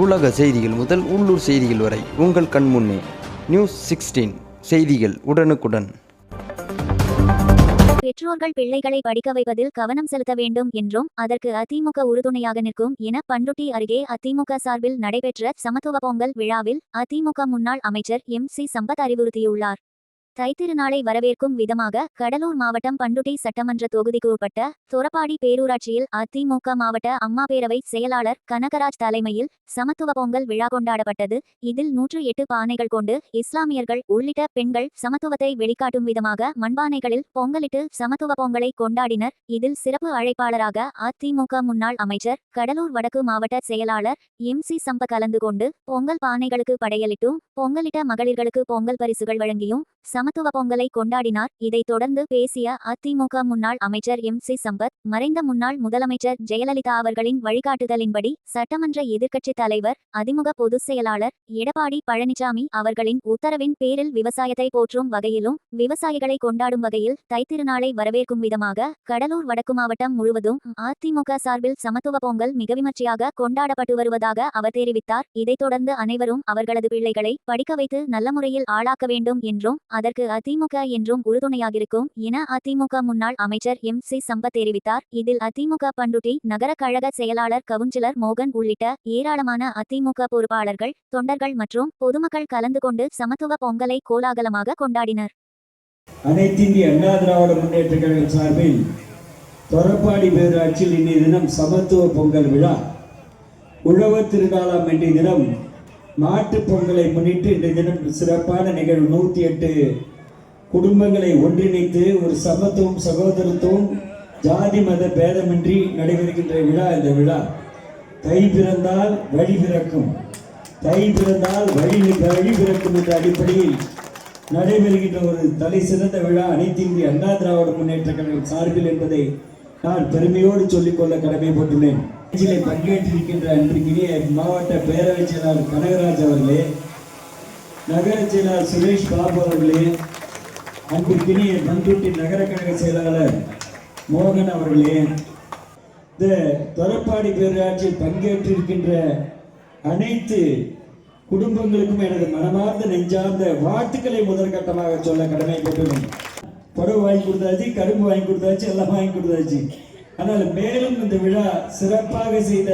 உலக செய்திகள் முதல் உள்ளூர் செய்திகள் வரை உங்கள் கண்முன்னே நியூஸ் சிக்ஸ்டீன் செய்திகள் உடனுக்குடன். பெற்றோர்கள் பிள்ளைகளை படிக்க வைப்பதில் கவனம் செலுத்த வேண்டும் என்றும் அதற்கு அதிமுக உறுதுணையாக நிற்கும் என பண்ருட்டி அருகே அதிமுக சார்பில் நடைபெற்ற சமத்துவ பொங்கல் விழாவில் அதிமுக முன்னாள் அமைச்சர் எம் சி சம்பத் அறிவுறுத்தியுள்ளார். தைத்திருநாளை வரவேற்கும் விதமாக கடலூர் மாவட்டம் பண்டுட்டி சட்டமன்ற தொகுதிக்கு உட்பட்ட தொரப்பாடி பேரூராட்சியில் அதிமுக மாவட்ட அம்மா பேரவை செயலாளர் கனகராஜ் தலைமையில் சமத்துவ பொங்கல் விழா கொண்டாடப்பட்டது. இதில் நூற்று எட்டு பானைகள் கொண்டு இஸ்லாமியர்கள் உள்ளிட்ட பெண்கள் சமத்துவத்தை வெளிக்காட்டும் விதமாக மண்பானைகளில் பொங்கலிட்டு சமத்துவ பொங்கலை கொண்டாடினர். இதில் சிறப்பு அழைப்பாளராக அதிமுக முன்னாள் அமைச்சர் கடலூர் வடக்கு மாவட்ட செயலாளர் எம் சி சம்ப கலந்து கொண்டு பொங்கல் பானைகளுக்கு படையலிட்டும் பொங்கலிட்ட மகளிர்களுக்கு பொங்கல் பரிசுகள் வழங்கியும் சமத்துவ பொங்கலை கொண்டாடினார். இதைத் தொடர்ந்து பேசிய அதிமுக முன்னாள் அமைச்சர் எம். சி. சம்பத் மறைந்த முன்னாள் முதலமைச்சர் ஜெயலலிதா அவர்களின் வழிகாட்டுதலின்படி சட்டமன்ற எதிர்க்கட்சித் தலைவர் அதிமுக பொதுச் செயலாளர் எடப்பாடி பழனிசாமி அவர்களின் உத்தரவின் பேரில் விவசாயத்தை போற்றும் வகையிலும் விவசாயிகளை கொண்டாடும் வகையில் தைத்திருநாளை வரவேற்கும் விதமாக கடலூர் வடக்கு மாவட்டம் முழுவதும் அதிமுக சார்பில் சமத்துவ பொங்கல் மிக விமர்சையாக கொண்டாடப்பட்டு வருவதாக அவர் தெரிவித்தார். இதைத் தொடர்ந்து அனைவரும் அவர்களது பிள்ளைகளை படிக்க வைத்து நல்ல முறையில் ஆளாக்க வேண்டும் என்றும் அதற்கு அதிமுக என்றும் உறுதுணையாகிருக்கும் என அதிமுக முன்னாள் அமைச்சர் எம். சி. சம்பத் தெரிவித்தார். இதில் அதிமுக பண்டுட்டி நகர கழக செயலாளர் கவுன்சிலர் மோகன் உள்ளிட்ட ஏராளமான அதிமுக பொறுப்பாளர்கள் தொண்டர்கள் மற்றும் பொதுமக்கள் கலந்து கொண்டு சமத்துவ பொங்கலை கோலாகலமாக கொண்டாடினர். அனைத்திந்திய அண்ணா திராவிட முன்னேற்ற கழகம் சார்பில் தொரப்பாடி பேராட்சியில் இன்றைய தினம் சமத்துவ பொங்கல் விழா. உழவர் திருநாளாம் இன்றைய தினம் மாட்டு பொங்கலை முன்னிட்டு இன்றைய தினம் சிறப்பான நிகழ்வு. நூற்றி எட்டு குடும்பங்களை ஒன்றிணைத்து ஒரு சமத்துவம் சகோதரத்துவம் ஜாதி மத பேதமின்றி நடைபெறுகின்ற விழா இந்த விழா. தை பிறந்தால் வழி பிறக்கும். தை பிறந்தால் வழி வழி பிறக்கும் என்ற அடிப்படையில் நடைபெறுகின்ற ஒரு தலை சிறந்த விழா. அனைத்து இந்திய அண்ணா திராவிட முன்னேற்ற கழகம் சார்பில் என்பதை நான் பெருமையோடு சொல்லிக்கொள்ள கடமைப்பட்டுள்ளேன். நிகழ்ச்சியிலே பங்கேற்றிருக்கின்ற அன்றைக்கினிய மாவட்ட பேரவைச் செயலாளர் கனகராஜ் அவர்களே நகர செயலாளர் சுரேஷ் பாபு அவர்களே அன்றைக்கினிய பந்துட்டி நகர கழக செயலாளர் மோகன் அவர்களே இந்த தொரப்பாடி பேரூராட்சியில் பங்கேற்றிருக்கின்ற அனைத்து குடும்பங்களுக்கும் எனது மனமார்ந்த நெஞ்சார்ந்த வாழ்த்துக்களை முதற்கட்டமாக சொல்ல கடமைப்பட்டுள்ளேன். புடவை வாங்கி கொடுத்தாச்சு கரும்பு வாங்கி கொடுத்தாச்சு எல்லாம் வாங்கி கொடுத்தாச்சு. ஆனால் மேலும் இந்த விழா சிறப்பாக செய்த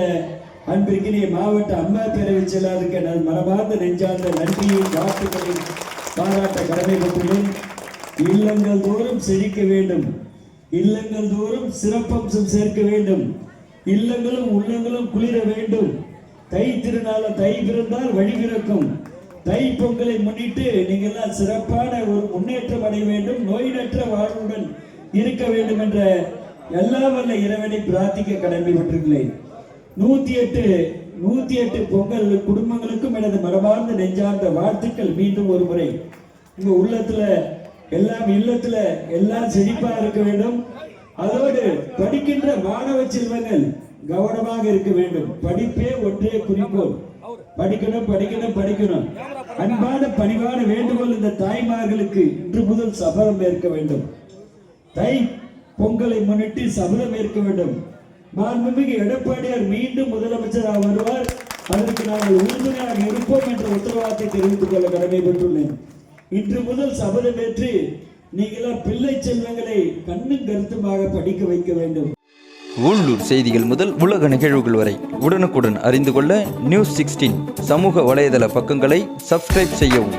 அன்பிற்கினிய மாவட்ட அம்மா பேரவை செயலாளருக்கு எனது மனமார்ந்த நெஞ்சார்ந்த நன்றியை வாழ்த்துக்களை பாராட்ட கடமைப்பட்டுள்ளேன். இல்லங்கள் தோறும் செழிக்க வேண்டும். இல்லங்கள் தோறும் சிறப்பம்சம் சேர்க்க வேண்டும். இல்லங்களும் உள்ளங்களும் குளிர வேண்டும். தை திருநாள தை பிறந்தால் வழி பிறக்கும். தை பொங்கலை முன்னிட்டு நீங்கள்லாம் சிறப்பான ஒரு முன்னேற்றம் அடைய வேண்டும். நோயினற்ற வாழ்வுடன் இருக்க வேண்டும் என்ற எல்லா வல்ல இறைவனை பிரார்த்திக்க கடமைப்பட்டிருக்கிறேன் நூத்தி எட்டு நூத்தி எட்டு பொங்கல் குடும்பங்களுக்கும் எனது மரபார்ந்த நெஞ்சார்ந்த வாழ்த்துக்கள் மீண்டும் ஒரு முறை உங்க உள்ளத்துல எல்லாம் இல்லத்துல எல்லாம் செழிப்பா இருக்க வேண்டும். அதோடு படிக்கின்ற மாணவ செல்வங்கள் கவனமாக இருக்க வேண்டும். படிப்பே ஒன்றே குறிக்கோள். படிக்கணும் படிக்கணும் படிக்கணும். அன்பான பணிவான வேண்டுகோள் இந்த தாய்மார்களுக்கு இன்று முதல் சபலம் ஏற்க வேண்டும். தை பொங்கலை முன்னிட்டு சபதம் ஏற்க வேண்டும். மாண்புமிகு எடப்பாடியார் மீண்டும் முதலமைச்சராக வருவார். அதற்கு நாங்கள் உறுதுணையாக இருப்போம் என்ற உத்தரவாதத்தை தெரிவித்துக் கொள்ள கடமைப்பட்டுள்ளேன். இன்று முதல் சபதமேற்று நீங்களா பிள்ளை செல்வங்களை கண்ணும் கருத்துமாக படிக்க வைக்க வேண்டும். உள்ளூர் செய்திகள் முதல் உலக நிகழ்வுகள் வரை உடனுக்குடன் அறிந்து கொள்ள நியூஸ் சிக்ஸ்டீன் சமூக வலைதள பக்கங்களை சப்ஸ்கிரைப் செய்யவும்.